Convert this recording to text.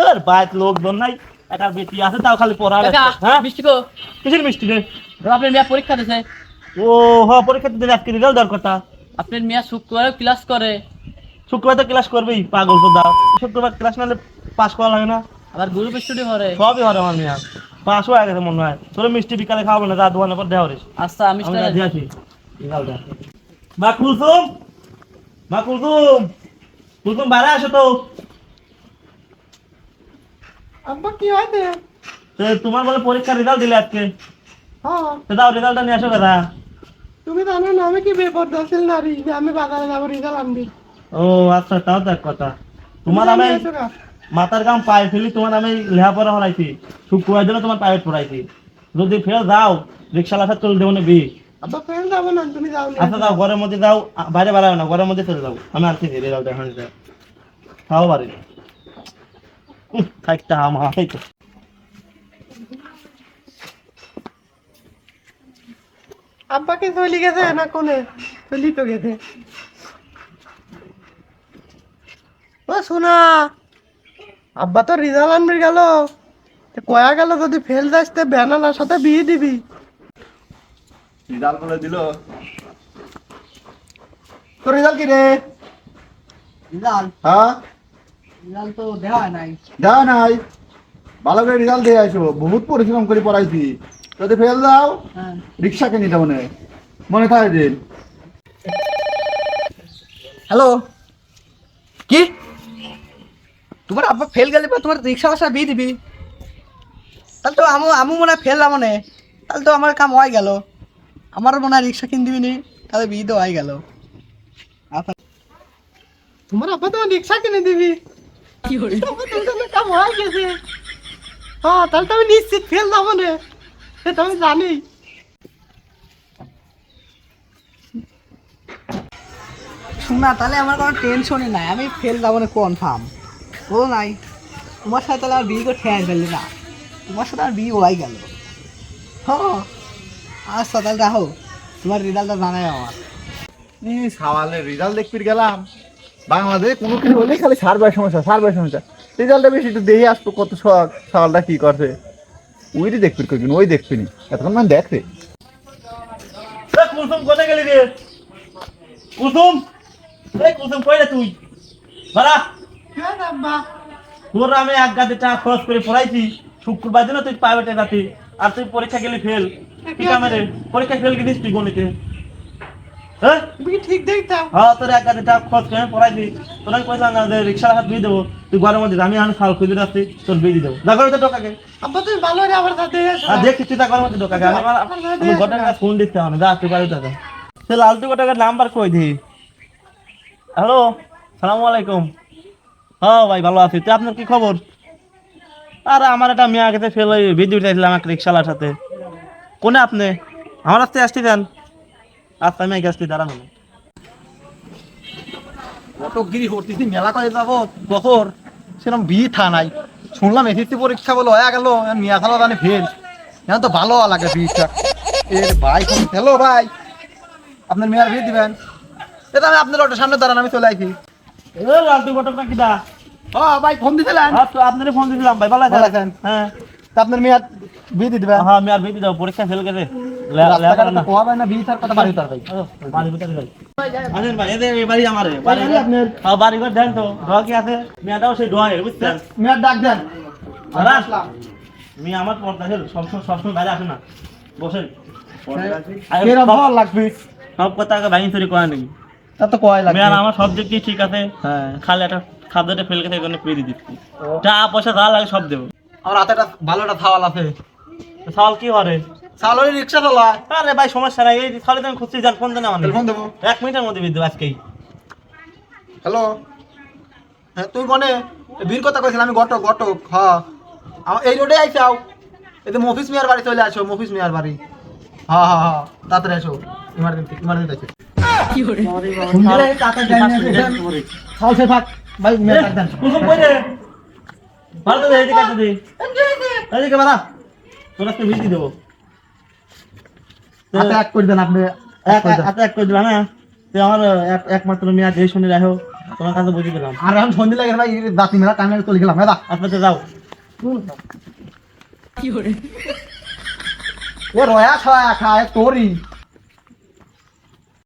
তোর বাইক লোকজন নাই একটা বেটি আছে তাও খালি পড়া হ্যাঁ? মিষ্টি কো কিসের মিষ্টি রে? আপনার মেয়ে পরীক্ষা দিছে। ও হ পরীক্ষা দিতে আজকে রেজাল্ট দেওয়ার কথা? আপনার মেয়ে শুক্রবার ক্লাস করে। শুক্রবার তো ক্লাস করবেই পাগল তো দা শুক্রবার ক্লাস নাহলে পাস করা লাগে না। আবার গ্রুপ স্টাডি করে সবই হয় আমার মেয়ে। পাস হয়ে গেছে মনে হয়। তোর মিষ্টি বিকালে খাওয়াবো না যা দোকানের পর দেওয়া রিস আচ্ছা আমি মা কুলসুম মা কুলসুম। কুলসুম বাইরে আসো তো। আব্বা কি হয়েছে? তো তোমার বলে পরীক্ষার রেজাল্ট দিলে আজকে। হ্যাঁ। তো দাও রেজাল্টটা নিয়ে আসো কথা তুমি জানো না আমি কি বেপরদাসিল নারী যে আমি বাজারে যাব রিজাল আনবি। ও আচ্ছা তাও তো এক কথা। তোমার আমি মাথার গাম পায়ে ফেলি তোমার আমি লেখাপড়া হরাইছি শুক্রবার জন্য তোমার প্রাইভেট পড়াইছি। যদি ফের যাও রিক্সার আসার চলে দেবো নেবি আব্বা ফেল যাব না তুমি যাও আচ্ছা যাও ঘরের মধ্যে যাও। বাইরে বেড়াও না ঘরের মধ্যে চলে যাও। আমি আসছি রেজাল্ট এখন খাও বাড়ি উহ, থাকতে আমার এই তো আব্বাকে চলি গেছে না কোনে চলি তো গেছে ও শোনা আব্বা তো রিজাল্ট আনবি গেল কয়া গেল যদি ফেল যাস তো ব্যানানার সাথে বিয়ে দিবি রেজাল্ট বলে দিল তোর রেজাল্ট কি রে রিজাল্ট হ্যাঁ দেওয়া নাই। ভালো করে রেজাল্ট দিয়ে আসো বহুত পরিশ্রম করে পড়াইছি যদি ফেল দাও হ্যাঁ রিক্সা কিনে দেবো মনে। মনে থাকে দিন। হ্যালো কি? তোমার আব্বা ফেল গেলে পর তোমার রিক্সা বাসা বিয়ে দিবি। তাহলে তো আমু আমু মনে হয় ফেললাম মনে। তাহলে তো আমার কাম হয়ে গেল। আমারও মনে হয় রিক্সা কিনে দিবি নি? তাহলে বিয়ে তো হয়ে গেল। তোমার আব্বা তোমার রিক্সা কিনে দিবি। কি হল? কাম হয়ে গেছে। হ্যাঁ তাহলে তো আমি নিশ্চিত ফেল যাব না। সেটা আমি জানি। শুন না তাহলে আমার কোনো টেনশনই নাই। আমি ফেল যাব না কনফার্ম ও নাই। তোমার সাথে তাহলে আমার বিয়ে করে ঠেয়াই ফেললি না। তোমার সাথে আমার বিয়ে হয়ে গেল। হ্যাঁ। আচ্ছা তাহলে রাখো। তোমার রেজাল্টটা জানাই আমার। এই সাওয়ালের রেজাল্ট দেখতে গেলাম। বাংলাদেশে কোনো কিছু হলেই খালি সার্ভের সমস্যা সার্ভের সমস্যা। রেজাল্টটা বেশি একটু দেখে আসতো কত শখ সাওয়ালটা কি করছে। ওইটি দেখবি কইবিন ওই দেখবি নি। এতক্ষণ মানে দেখতে এ, কুলসুম কোথায় গেলি রে? কুলসুম এই কুলসুম কই রে তুই? বাড়া। তোর আমি এক গাছে টাকা খরচ করে পড়াইছি। শুক্রবার দিন তুই প্রাইভেটে যাতি। আর তুই পরীক্ষা গেলি ফেল কি কামে রে? পরীক্ষা ফেল গেলিস তুই গণিতে? হ্যাঁ? তুমি কি ঠিক দেখতাম হ্যাঁ তোর এক গাছে টাকা খরচ করে পড়াইছি তোর আমি পয়সা না রিক্সার হাত দিয়ে দেবো। তুই ঘরের মধ্যে আমি আমি খাল খুঁজে যাচ্ছি তোর বিয়ে দিয়ে দেবো। যা করে তো টোকাকে আব্বা তুমি ভালো রে আবার সাথে আর দেখছি তুই তা ঘরের মধ্যে টোকাকে আমি আমার আমি গোটা কাছে ফোন দিতে হবে যা তুই বাড়ি টাকা সে লালটু গোটাকার নাম্বার কই দি? হ্যালো সালামু আলাইকুম। হ্যাঁ ভাই ভালো আছি। তুই আপনার কি খবর? আরে আমার একটা মেয়ে আগে ফেল ভিডিও চাইছিলাম রিক্সালার সাথে। কোনে আপনি? আমার আসতে আসতে দেন আচ্ছা আমি আসতে দাঁড়ানো করতেছি মেলা করে যাব বছর সেরকম বিয়ে থা নাই। শুনলাম এসএসসি পরীক্ষা বলে হয়ে গেল মিয়া খালা জানে ফেল এখন তো ভালো লাগে বিয়েটা এর ভাই হ্যালো ভাই। আপনার মেয়ার বিয়ে দিবেন। এটা আমি আপনার সামনে দাঁড়ান আমি চলে আইছি এ লালটু গোটাকা কিটা ও ভাই ফোন দিছিলেন আচ্ছা আপনারে ফোন দিছিলাম ভাই ভালো আছেন? হ্যাঁ আপনার মেয়ার বিয়ে দিয়ে দিবেন হ্যাঁ আমি আর ভিডিও দাও পরীক্ষা ফেল গেছে দেন তো। কি আছে? মেয়েটাও সেই বুঝছেন? মেয়ার ডাক দেন মেয়ে আমার পর্দা সবসময়- সবসময় বাইরে আসে না। বসেন। সব- ভালো লাগবে সব কথা ভাঙি চুরি করে নাকি? তা তো কয় লাগবে আমার সব দিক ঠিক আছে। হ্যাঁ খালি একটা খাদ্যটা ফেল গেছে, এখানে পেয়ে দিচ্ছি। যা পয়সা যা লাগে সব দেবো। আমার হাতে একটা ভালো একটা থাওয়াল আছে সাল কি করে? সালোরি রিক্সা চালায় আরে ভাই সমস্যা নাই, এই সালে তুমি খুঁজতে যান, ফোন দেন আমার। টেলিফোন দেবো। এক মিনিটের মধ্যে বিদ্যুৎ আজকেই। হ্যালো? হ্যাঁ তুই মনে বীর কথা কইছিলাম আমি ঘটক ঘটক হ্যাঁ আমার এই রোডে আইসাও এই মফিস মিয়ার বাড়ি চলে আসো মফিস মিয়ার বাড়ি। হ্যাঁ হ্যাঁ হ্যাঁ তাড়াতাড়ি আসো। ইমার্জেন্সি ইমার্জেন্সি আছে। ভাই ডাক দেন কুসুম কই রে? ভালো তো আসতে দে। বাড়া। তোর আজকে বিল দেবো। তো হাতে এক করে দেন আপনি। এক- এক- হাতে এক করে দিলাম, হ্যাঁ? তুই আমার একমাত্র মেয়া এই শুনে রাখো। তোমার কাছে বুঝে দিলাম। আর এখন সন্ধে লাগে ভাই দাঁতি মেলা টাইম চলে গেলাম হ্যাঁ আচ্ছা যাও। ও রয়া ছয়া খায় তোরই।